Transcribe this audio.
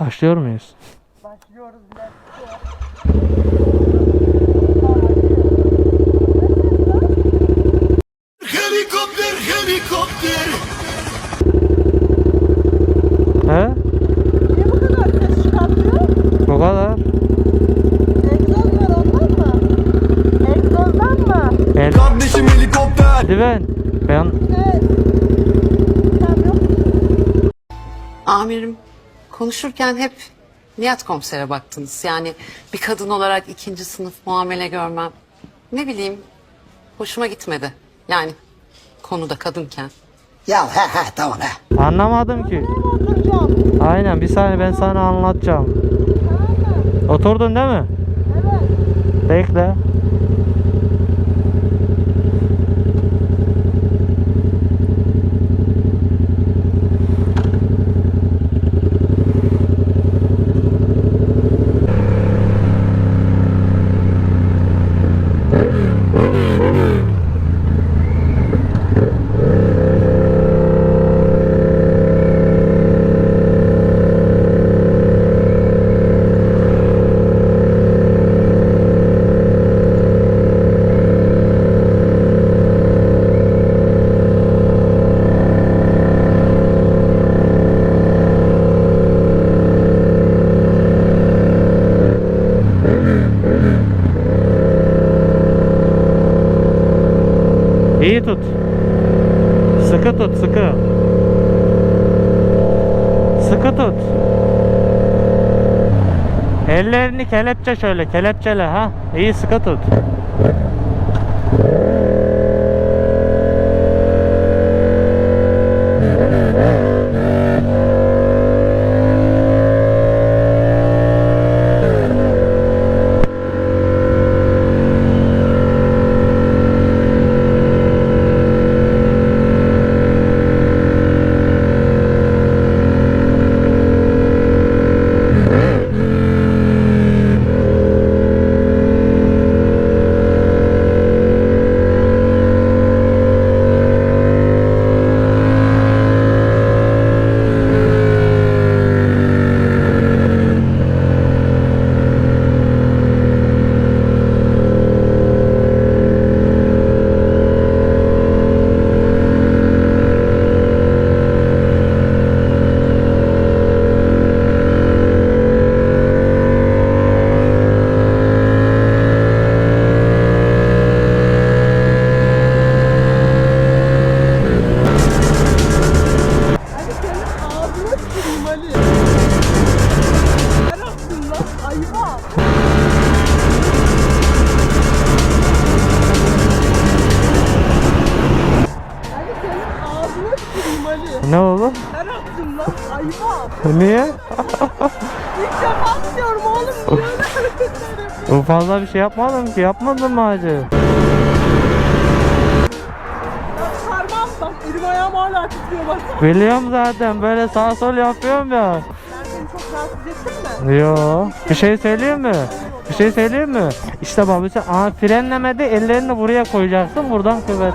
Başlıyor muyuz? Başlıyoruz. Helikopter, helikopter. He? Niye bu kadar ses çıkartıyor? Bu kadar. Egzoz var ondan mı? Egzozdan mı? El Kardeşim helikopter. Hadi ben. Ben Evet. Amirim konuşurken hep Nihat komisere baktınız. Yani bir kadın olarak ikinci sınıf muamele görmem. Ne bileyim hoşuma gitmedi. Yani konuda kadınken. Ya he he tamam he. anlamadım ki. Aynen bir saniye ben sana anlatacağım. Tamam mı? Oturdun değil mi? Evet. Bekle. İyi tut. Sıkı tut, sıkı. Sıkı tut. Ellerini kelepçe şöyle, kelepçele ha. İyi sıkı tut. Ne oldu? Her attın lan ayva. Niye? İlk defa diyorum oğlum. Bu fazla bir şey yapmadım ki. Yapmadın mı? Bak Parmağım bak elim ayağım hala titriyor bak. Biliyorum zaten böyle sağ sol yapıyorum ya. Sen beni çok rahatsız ettin mi? Yo. Bir şey söyleyeyim mi? Bir şey söyleyeyim mi? İşte babası aha frenlemedi ellerini buraya koyacaksın buradan kuvvet.